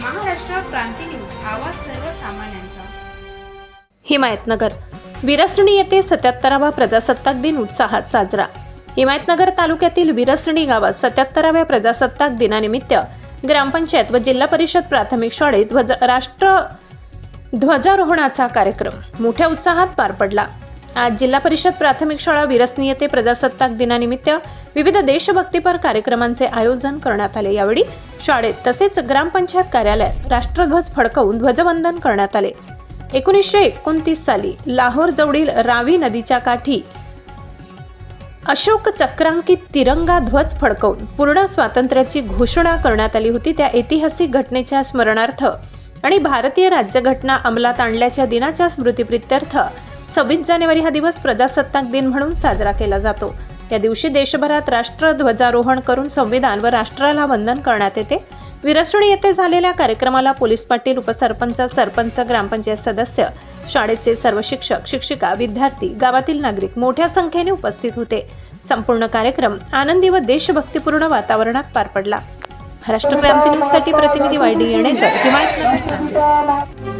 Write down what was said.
क्रांती news आवाज सर्वसामान्यांचा. हिमायतनगर. विरसणी येथे सत्याहत्तरावा प्रजासत्ताक दिन उत्साहात साजरा. हिमायतनगर तालुक्यातील विरसणी गावात सत्याहत्तराव्या प्रजासत्ताक दिनानिमित्त ग्रामपंचायत व जिल्हा परिषद प्राथमिक शाळेत ध्वज राष्ट्र ध्वजारोहणाचा कार्यक्रम मोठ्या उत्साहात पार पडला. आज जिल्हा परिषद प्राथमिक शाळा विरसनी येथे प्रजासत्ताक दिनानिमित्त विविध देशभक्तीपर कार्यक्रमांचे आयोजन करण्यात आले. यावेळी शाळेत तसेच ग्रामपंचायत कार्यालयात राष्ट्रध्वज फडकवून ध्वजवंदन करण्यात आले. एकोणीसशे एकोणतीस साली लाहोर जवळील रावी नदीच्या काठी अशोक चक्रांकित तिरंगा ध्वज फडकवून पूर्ण स्वातंत्र्याची घोषणा करण्यात आली होती. त्या ऐतिहासिक घटनेच्या स्मरणार्थ आणि भारतीय राज्यघटना अंमलात आणल्याच्या दिनाच्या स्मृतीप्रित्यर्थ सव्वीस जानेवारी हा दिवस प्रजासत्ताक दिन म्हणून साजरा केला जातो. या दिवशी देशभरात राष्ट्रध्वजारोहण करून संविधान व राष्ट्राला वंदन करण्यात येते. विरसणी येथे झालेल्या कार्यक्रमाला पोलीस पाटील उपसरपंच सरपंच ग्रामपंचायत सदस्य शाळेचे सर्व शिक्षक शिक्षिका विद्यार्थी गावातील नागरिक मोठ्या संख्येने उपस्थित होते. संपूर्ण कार्यक्रम आनंदी व देशभक्तीपूर्ण वातावरणात पार पडला. महाराष्ट्र क्रांती न्यूजसाठी प्रतिनिधी वाय डी येणेकर. हिमायत